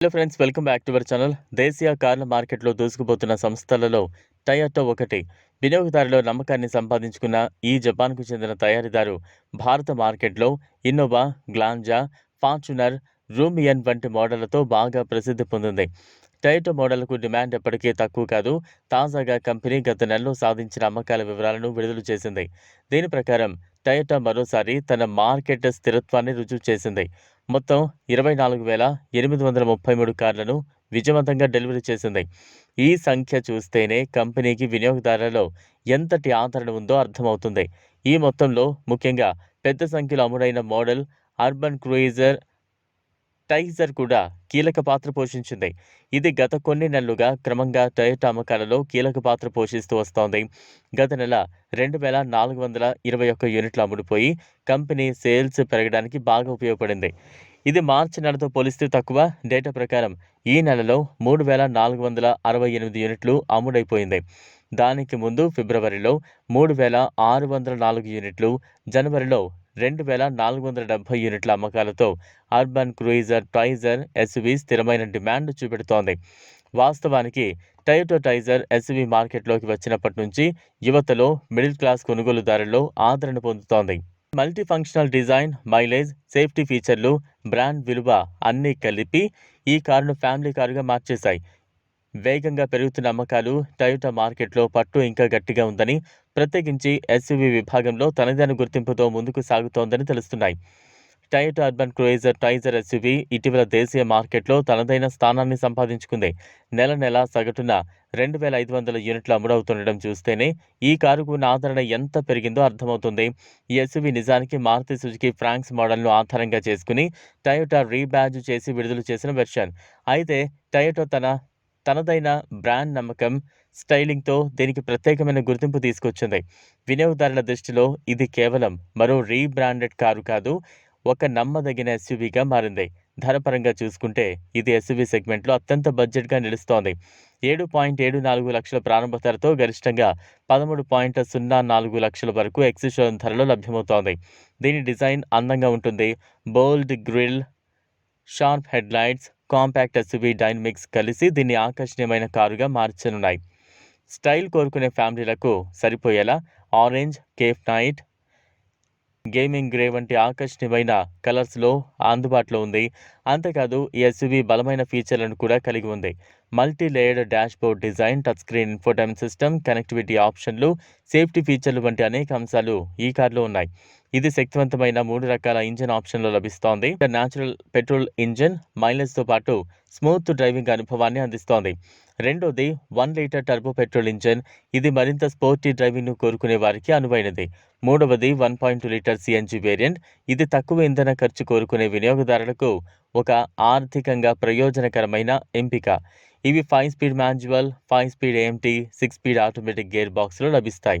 Hello friends welcome back to our channel దేశీయ కార్ల మార్కెట్లో దూసుకుపోతున్న సంస్థలలో టయోటో ఒకటి. వినియోగదారులో నమ్మకాన్ని సంపాదించుకున్న ఈ జపాన్కు చెందిన తయారీదారు భారత మార్కెట్లో ఇన్నోవా గ్లాంజా ఫార్చునర్ రూమియన్ వంటి మోడళ్ళతో బాగా ప్రసిద్ధి పొందింది. టయోటో మోడళ్ళకు డిమాండ్ ఎప్పటికీ తక్కువ కాదు. తాజాగా కంపెనీ గత నెలలో సాధించిన అమ్మకాల వివరాలను విడుదల చేసింది. దీని ప్రకారం టయోటా మరోసారి తన మార్కెట్ స్థిరత్వాన్ని రుజువు చేసింది. మొత్తం ఇరవై నాలుగు వేల ఎనిమిది వందల ముప్పై మూడు కార్లను విజయవంతంగా డెలివరీ చేసింది. ఈ సంఖ్య చూస్తేనే కంపెనీకి వినియోగదారులలో ఎంతటి ఆదరణ ఉందో అర్థమవుతుంది. ఈ మొత్తంలో ముఖ్యంగా పెద్ద సంఖ్యలో అమ్ముడైన మోడల్ అర్బన్ క్రూయిజర్ టైజర్ కూడా కీలక పాత్ర పోషించింది. ఇది గత కొన్ని నెలలుగా క్రమంగా టయోటా అమ్మకాలలో కీలక పాత్ర పోషిస్తూ వస్తోంది. గత నెల రెండు వేల నాలుగు వందల ఇరవై ఒక్క యూనిట్లు అమ్ముడుపోయి కంపెనీ సేల్స్ పెరగడానికి బాగా ఉపయోగపడింది. ఇది మార్చి నెలతో పోలిస్తే తక్కువ. డేటా ప్రకారం ఈ నెలలో మూడు వేల నాలుగు వందల అరవై ఎనిమిది యూనిట్లు అమ్ముడైపోయింది. దానికి ముందు ఫిబ్రవరిలో మూడు వేల ఆరు వందల నాలుగు యూనిట్లు జనవరిలో రెండు వేల నాలుగు వందల డెబ్బై యూనిట్ల అమ్మకాలతో అర్బన్ క్రూయిజర్ టైజర్ ఎస్వి స్థిరమైన డిమాండ్ చూపెడుతోంది. వాస్తవానికి టయోటో టైజర్ ఎస్వి మార్కెట్లోకి వచ్చినప్పటి నుంచి యువతలో మిడిల్ క్లాస్ కొనుగోలుదారుల్లో ఆదరణ పొందుతోంది. Multi functional design mileage safety ఫీచర్లు బ్రాండ్ విలువ అన్నీ కలిపి ఈ కారును ఫ్యామిలీ కారుగా మార్చేశాయి. వేగంగా పెరుగుతున్న అమ్మకాలు టయోటా మార్కెట్లో పట్టు ఇంకా గట్టిగా ఉందని ప్రత్యేకించి ఎస్యూవీ విభాగంలో తనదైన గుర్తింపుతో ముందుకు సాగుతోందని తెలుస్తున్నాయి. Toyota urban cruiser Taisor SUV ఇటీవల దేశీయ మార్కెట్లో తనదైన స్థానాన్ని సంపాదించుకుంది. నెల నెల సగటున రెండు వేల ఐదు వందల యూనిట్లు అమ్ముడవుతుండడం చూస్తేనే ఈ కారుకు ఉన్న ఆదరణ ఎంత పెరిగిందో అర్థమవుతుంది. ఈ ఎస్యూవీ నిజానికి మారుతి సుజుకి ఫ్రాంక్స్ మోడల్ను ఆధారంగా చేసుకుని టయోటా రీబ్యాజ్ చేసి విడుదల చేసిన వెర్షన్. అయితే టయోటా తన తనదైన బ్రాండ్ నమ్మకం స్టైలింగ్తో దీనికి ప్రత్యేకమైన గుర్తింపు తీసుకొచ్చింది. వినియోగదారుల దృష్టిలో ఇది కేవలం మరో రీబ్రాండెడ్ కారు కాదు ఒక నమ్మదగిన ఎస్యూవీగా మారింది. ధరపరంగా చూసుకుంటే ఇది ఎస్యూవీ సెగ్మెంట్లో అత్యంత బడ్జెట్గా నిలుస్తోంది. ఏడు పాయింట్ ఏడు నాలుగు లక్షల ప్రారంభ ధరతో గరిష్టంగా పదమూడు పాయింట్ సున్నా నాలుగు లక్షల వరకు ఎక్సిషన్ ధరలో లభ్యమవుతోంది. దీని డిజైన్ అందంగా ఉంటుంది. Bold grille sharp headlights compact SUV dynamics కలిసి దీన్ని ఆకర్షణీయమైన కారుగా మార్చనున్నాయి. స్టైల్ కోరుకునే ఫ్యామిలీలకు సరిపోయేలా orange cafe night gaming grey వంటి ఆకర్షణీయమైన కలర్స్లో అందుబాటులో ఉంది. అంతేకాదు ఈ ఎస్యూవీ బలమైన ఫీచర్లను కూడా కలిగి ఉంది. Multi layered dashboard design touch screen infotainment system connectivity ఆప్షన్లు సేఫ్టీ ఫీచర్లు వంటి అనేక అంశాలు ఈ కారులో ఉన్నాయి. ఇది శక్తివంతమైన మూడు రకాల ఇంజన్ ఆప్షన్లు లభిస్తోంది. న్యాచురల్ పెట్రోల్ ఇంజన్ మైలేజ్తో పాటు స్మూత్ డ్రైవింగ్ అనుభవాన్ని అందిస్తోంది. రెండోది one litre turbo petrol engine ఇది మరింత స్పోర్టీ డ్రైవింగ్ను కోరుకునే వారికి అనువైనది. మూడవది one point two litre CNG variant ఇది తక్కువ ఇంధన ఖర్చు కోరుకునే వినియోగదారులకు ఒక ఆర్థికంగా ప్రయోజనకరమైన ఎంపిక. ఇవి five speed manual five speed AMT six speed automatic gear బాక్స్లో లభిస్తాయి.